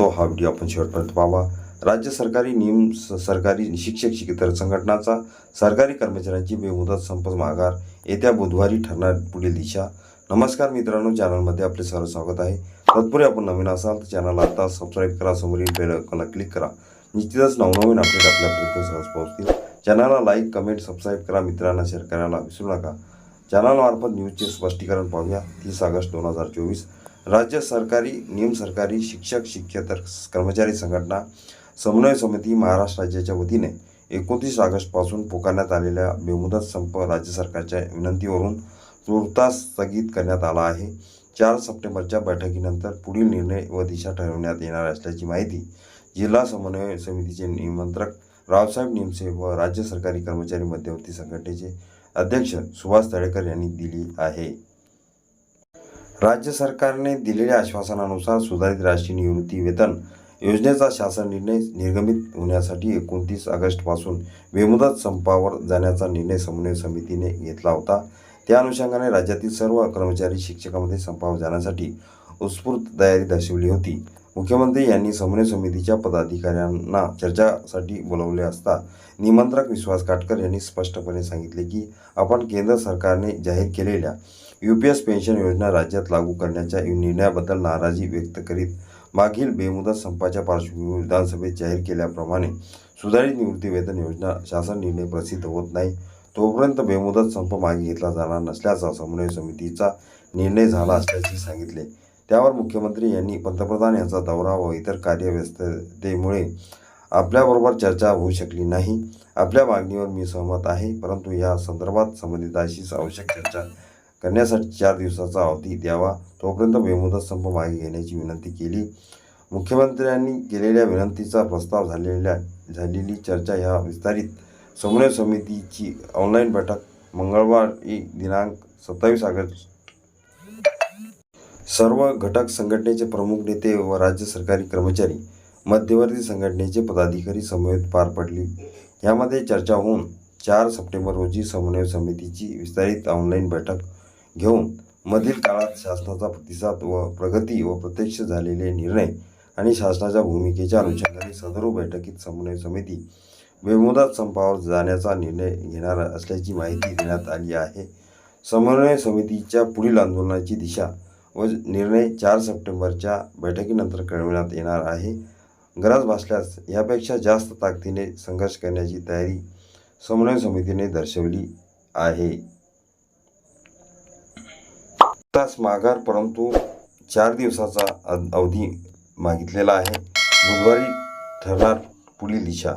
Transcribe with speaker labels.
Speaker 1: तो हा व्हिडिओ आपण शेवटपर्यंत पाहावा. राज्य सरकारी नियम स- सरकारी शिक्षक शिकेतर संघटनाचा सरकारी कर्मचाऱ्यांची बेमुदत संप माघार. येत्या बुधवारी ठरणार पुढील दिशा. नमस्कार मित्रांनो चॅनलमध्ये आपले सर्व स्वागत आहे. तत्पूर्वी आपण नवीन असाल तर चॅनल आता सबस्क्राईब करा समोरील बेल आयकॉनला क्लिक करा. निश्चितच नवनवीन अपडेट आपल्यापर्यंत सहज पोहोचतील. चॅनलला लाईक कमेंट सबस्क्राईब करा मित्रांना शेअर करायला विसरू नका. चॅनलमार्फत न्यूजचे स्पष्टीकरण पाहूया. तीस ऑगस्ट दोन हजार चोवीस. राज्य सरकारी नियम सरकारी शिक्षक शिक्षकेतर कर्मचारी संघटना समन्वय समिती महाराष्ट्र राज्याच्या वतीने एकोणतीस ऑगस्टपासून पुकारण्यात आलेल्या बेमुदत संप राज्य सरकारच्या विनंतीवरून तुर्तास स्थगित करण्यात आला आहे. चार सप्टेंबरच्या बैठकीनंतर पुढील निर्णय व दिशा ठरवण्यात येणार असल्याची माहिती जिल्हा समन्वय समितीचे निमंत्रक रावसाहेब निमसे व राज्य सरकारी कर्मचारी मध्यवर्ती संघटनेचे अध्यक्ष सुभाष तळेकर यांनी दिली आहे. राज्य सरकारने दिलेल्या आश्वासनानुसार सुधारित राष्ट्रीय निवृत्ती वेतन योजनेचा शासन निर्णय निर्गमित होण्यासाठी एकोणतीस ऑगस्टपासून बेमुदत संपावर जाण्याचा निर्णय समन्वय समितीने घेतला होता. त्या अनुषंगाने राज्यातील सर्व कर्मचारी शिक्षकामध्ये संपावर जाण्यासाठी उत्स्फूर्त तयारी दर्शवली होती. मुख्यमंत्री यांनी समन्वय समितीच्या पदाधिकाऱ्यांना चर्चासाठी बोलवले असता निमंत्रक विश्वास काटकर यांनी स्पष्टपणे सांगितले की आपण केंद्र सरकारने जाहीर केलेल्या यू पी एस पेन्शन योजना राज्यात लागू करण्याच्या निर्णयाबद्दल नाराजी व्यक्त करीत मागील बेमुदत संपाच्या पार्श्वभूमीवर विधानसभेत जाहीर केल्याप्रमाणे सुधारित निवृत्ती वेतन योजना शासन निर्णय प्रसिद्ध होत नाही. तोपर्यंत बेमुदत संप मागे घेतला जाणार नसल्याचा समन्वय समितीचा निर्णय झाला असल्याचे सांगितले. त्यावर मुख्यमंत्री यांनी पंतप्रधान यांचा दौरा व इतर कार्यव्यस्ततेमुळे आपल्याबरोबर चर्चा होऊ शकली नाही. आपल्या मागणीवर मी सहमत आहे परंतु या संदर्भात संबंधितांशी आवश्यक चर्चा करण्यासाठी चार दिवसाचा अवधी द्यावा. तोपर्यंत बेमुदत संप मागे घेण्याची विनंती केली. मुख्यमंत्र्यांनी केलेल्या विनंतीचा प्रस्ताव झालेल्या झालेली चर्चा ह्या विस्तारित. समन्वय समितीची ऑनलाईन बैठक मंगळवारी दिनांक सत्तावीस ऑगस्ट. सर्व घटक संघटनेचे प्रमुख नेते व राज्य सरकारी कर्मचारी मध्यवर्ती संघटनेचे पदाधिकारी समवेत पार पडली. यामध्ये चर्चा होऊन चार सप्टेंबर रोजी समन्वय समितीची विस्तारित ऑनलाईन बैठक घेऊन मधील काळात शासनाचा प्रतिसाद व प्रगती व प्रत्यक्ष झालेले निर्णय आणि शासनाच्या भूमिकेच्या अनुषंगाने सदर बैठकीत समन्वय समिती बेमुदत संपावर जाण्याचा निर्णय घेणार असल्याची माहिती देण्यात आली आहे. समन्वय समितीच्या पुढील आंदोलनाची दिशा व निर्णय चार सप्टेंबरच्या बैठकीनंतर कळविण्यात येणार आहे. गरज भासल्यास यापेक्षा जास्त ताकदीने संघर्ष करण्याची तयारी समन्वय समितीने दर्शवली आहे. तास माघार परंतु चार दिवसाचा अ- अवधी मागितलेला आहे. बुधवारी ठरणार पुढील दिशा.